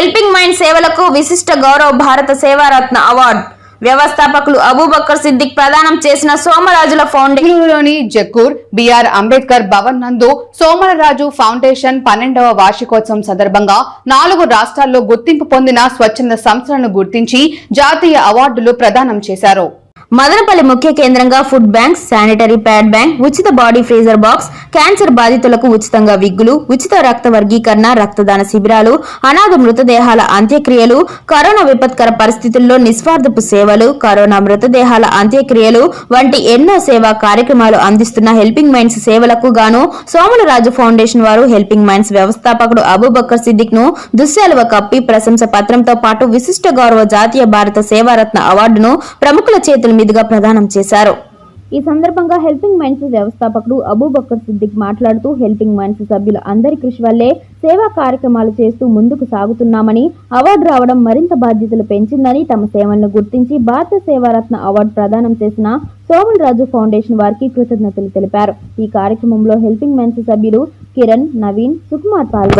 Helping mind సేవలకు విశిష్ట గౌరవ భారత సేవారత్న అవార్డు. వ్యవస్థాపకులు అబూబక్కర్ సిద్దిక్ ప్రదానం చేసిన సోమరాజుల ఫౌండేషన్. జక్కూర్ బిఆర్ అంబేద్కర్ భవన్ నందు సోమరాజు ఫౌండేషన్ పన్నెండవ వార్షికోత్సవం సందర్భంగా నాలుగు రాష్ట్రాల్లో గుర్తింపు పొందిన స్వచ్ఛంద సంస్థలను గుర్తించి జాతీయ అవార్డులు ప్రదానం చేశారు. మదనపల్లి ముఖ్య కేంద్రంగా food bank sanitary pad bank ఉచిత బాడీ ఫ్రీజర్ బాక్స్ క్యాన్సర్ బాధితులకు ఉచితంగా విగ్గులు ఉచిత రక్త వర్గీకరణ రక్తదాన శిబిరాలు అనాథ మృతదేహాల అంత్యక్రియలు కరోనా విపత్కర పరిస్థితుల్లో నిస్వార్థపు సేవలు కరోనా మృతదేహాల అంత్యక్రియలు వంటి ఎన్నో సేవా కార్యక్రమాలు అందిస్తున్న హెల్పింగ్ మైండ్స్ సేవలకు గాను సోములరాజు ఫౌండేషన్ వారు హెల్పింగ్ మైండ్స్ వ్యవస్థాపకుడు అబూబక్కర్ సిద్దిక్ను దుశ్శాలువ కప్పి ప్రశంస పత్రంతో పాటు విశిష్ట గౌరవ జాతీయ భారత సేవారత్న అవార్డును ప్రముఖుల చేతుల మీదుగా ప్రదానం చేశారు. ఈ సందర్భంగా హెల్పింగ్ మైండ్స్ వ్యవస్థాపకుడు అబూబక్కర్ సిద్దిక్ మాట్లాడుతూ హెల్పింగ్ మైండ్స్ సభ్యుల అందరి కృషి వల్లే సేవా కార్యక్రమాలు చేస్తూ ముందుకు సాగుతున్నామని అవార్డు రావడం మరింత బాధ్యతలు పెంచిందని తమ సేవలను గుర్తించి భారత సేవారత్న అవార్డు ప్రదానం చేసిన సోమల్ రాజు ఫౌండేషన్ వారికి కృతజ్ఞతలు తెలిపారు. ఈ కార్యక్రమంలో హెల్పింగ్ మైండ్స్ సభ్యులు కిరణ్ నవీన్ సుకుమార్ పాల్గొన్నారు.